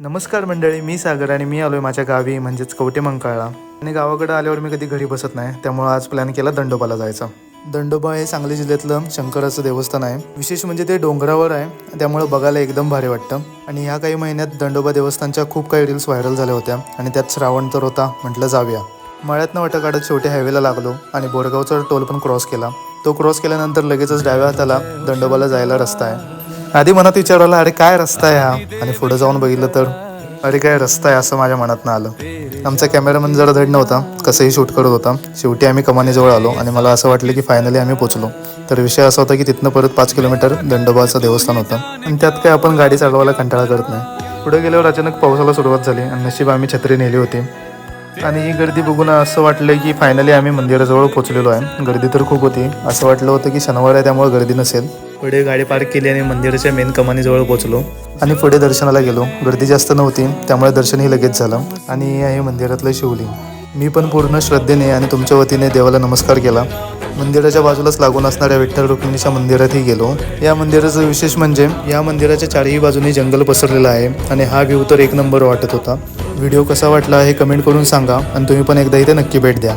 नमस्कार मंडळी मी सागर आणि मी आलोय माझ्या गावी म्हणजेच कवटे मंकाळला. आणि गावाकडे आल्यावर मी कधी घरी बसत नाही त्यामुळे आज प्लॅन केला दंडोबाला जायचा. दंडोबा हे सांगली जिल्ह्यातलं शंकराचं देवस्थान आहे. विशेष म्हणजे ते डोंगरावर आहे त्यामुळे बघायला एकदम भारी वाटतं. आणि ह्या काही महिन्यात दंडोबा देवस्थानच्या खूप काही रील्स व्हायरल झाल्या होत्या. आणि त्यात श्रावण तर होता म्हटलं जाऊया. मळ्यातनं वाटा काढत शेवटी हायवेला लागलो आणि बोरगावचा टोल पण क्रॉस केला. तो क्रॉस केल्यानंतर लगेचच डाव्या हाताला दंडोबाला जायला रस्ता आहे. आधी मनात विचार आला अरे काय रस्ता आहे हा? आणि पुढे जाऊन बघितलं तर अरे काय रस्ता आहे असं माझ्या मनात आलं. आमचा कॅमेरामन जरा धड नव्हता कसंही शूट करत होता. शेवटी आम्ही कमानीजवळ आलो आणि मला असं वाटलं की फायनली आम्ही पोचलो. तर विषय असा होता की तिथनं परत पाच किलोमीटर दंडोबाचं देवस्थान होतं. आणि त्यात काय आपण गाडी चालवायला कंटाळा करत नाही. पुढे गेल्यावर अचानक पावसाला सुरुवात झाली आणि नशीब आम्ही छत्री नेली होती. आणि ही गर्दी बघून असं वाटलं की फायनली आम्ही मंदिराजवळ पोचलेलो आहे. गर्दी तर खूप होती. असं वाटलं होतं की शनिवार आहे त्यामुळे गर्दी नसेल. पुढे गाडी पार्क केली आणि मंदिराच्या मेन कमानीजवळ पोहोचलो. आणि पुढे दर्शनाला गेलो. गर्दी जास्त नव्हती त्यामुळे दर्शनही लगेच झालं. आणि हे आहे मंदिरातलं शिवलिंग. मी पण पूर्ण श्रद्धेने आणि तुमच्या वतीने देवाला नमस्कार केला. मंदिराच्या बाजूलाच लागून असणाऱ्या विठ्ठल रुक्मिणीच्या मंदिरातही गेलो. या मंदिराचं विशेष म्हणजे या मंदिराच्या चारही बाजूने जंगल पसरलेलं आहे आणि हा व्ह्यू तर एक नंबर वाटत होता. व्हिडिओ कसा वाटला हे कमेंट करून सांगा आणि तुम्ही पण एकदा इथे नक्की भेट द्या.